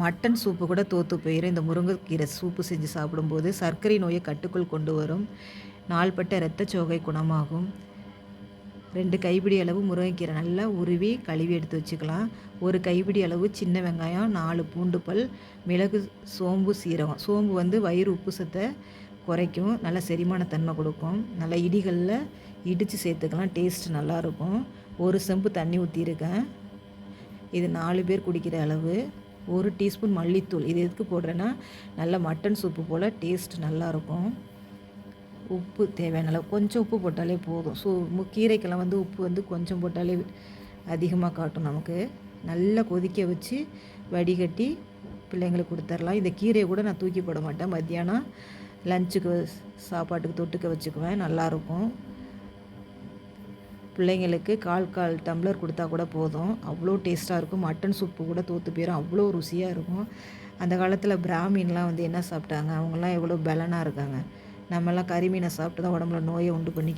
Mutton soup கூட தோற்று போயிடும் இந்த முருங்கைக்கீரை சூப்பு செஞ்சு சாப்பிடும்போது சர்க்கரை நோயை கட்டுக்குள் கொண்டு வரும். நாள்பட்ட இரத்தச்சோகை குணமாகும். ரெண்டு கைப்பிடி அளவு முருங்கைக்கீரை நல்லா உருவி கழுவி எடுத்து வச்சுக்கலாம். ஒரு கைப்பிடி அளவு சின்ன வெங்காயம் நாலு பூண்டு பல் மிளகு சோம்பு சீரகம். சோம்பு வந்து வயிறு உப்பு சத்தை குறைக்கும். நல்ல செரிமான தன்மை கொடுக்கும். நல்லா இடிகளில் இடித்து சேர்த்துக்கலாம். டேஸ்ட் நல்லாயிருக்கும் ஒரு செம்பு தண்ணி ஊற்றிருக்கேன் இது நாலு பேர் குடிக்கிற அளவு. ஒரு டீஸ்பூன் மல்லித்தூள். இது எதுக்கு போடுறேன்னா நல்ல மட்டன் சூப்பு போல் டேஸ்ட் நல்லாயிருக்கும் உப்பு தேவையான அளவு. கொஞ்சம் உப்பு போட்டாலே போதும். ஸோ கீரைக்கெல்லாம் வந்து உப்பு வந்து கொஞ்சம் போட்டாலே அதிகமாக காட்டும் நமக்கு. நல்லா கொதிக்க வச்சு வடிகட்டி பிள்ளைங்களுக்கு கொடுத்துர்லாம். இந்த கீரையை கூட நான் தூக்கி போட மாட்டேன். மத்தியானம் லஞ்சுக்கு சாப்பாட்டுக்கு தொட்டுக்க வச்சுக்குவேன். நல்லாயிருக்கும் பிள்ளைங்களுக்கு கால் கால் டம்ளர் கொடுத்தா கூட போதும். அவ்வளோ டேஸ்ட்டாக இருக்கும். மட்டன் சூப்பு கூட தோற்று போயிடும் அவ்வளோ ருசியாக இருக்கும். அந்த காலத்தில் பிராமின்லாம் வந்து என்ன சாப்பிட்டாங்க? அவங்கெல்லாம் எவ்வளோ பலனாக இருக்காங்க. நம்மலாம் கறி மீனை சாப்பிட்டு தான் உடம்புல நோயை உண்டு பண்ணி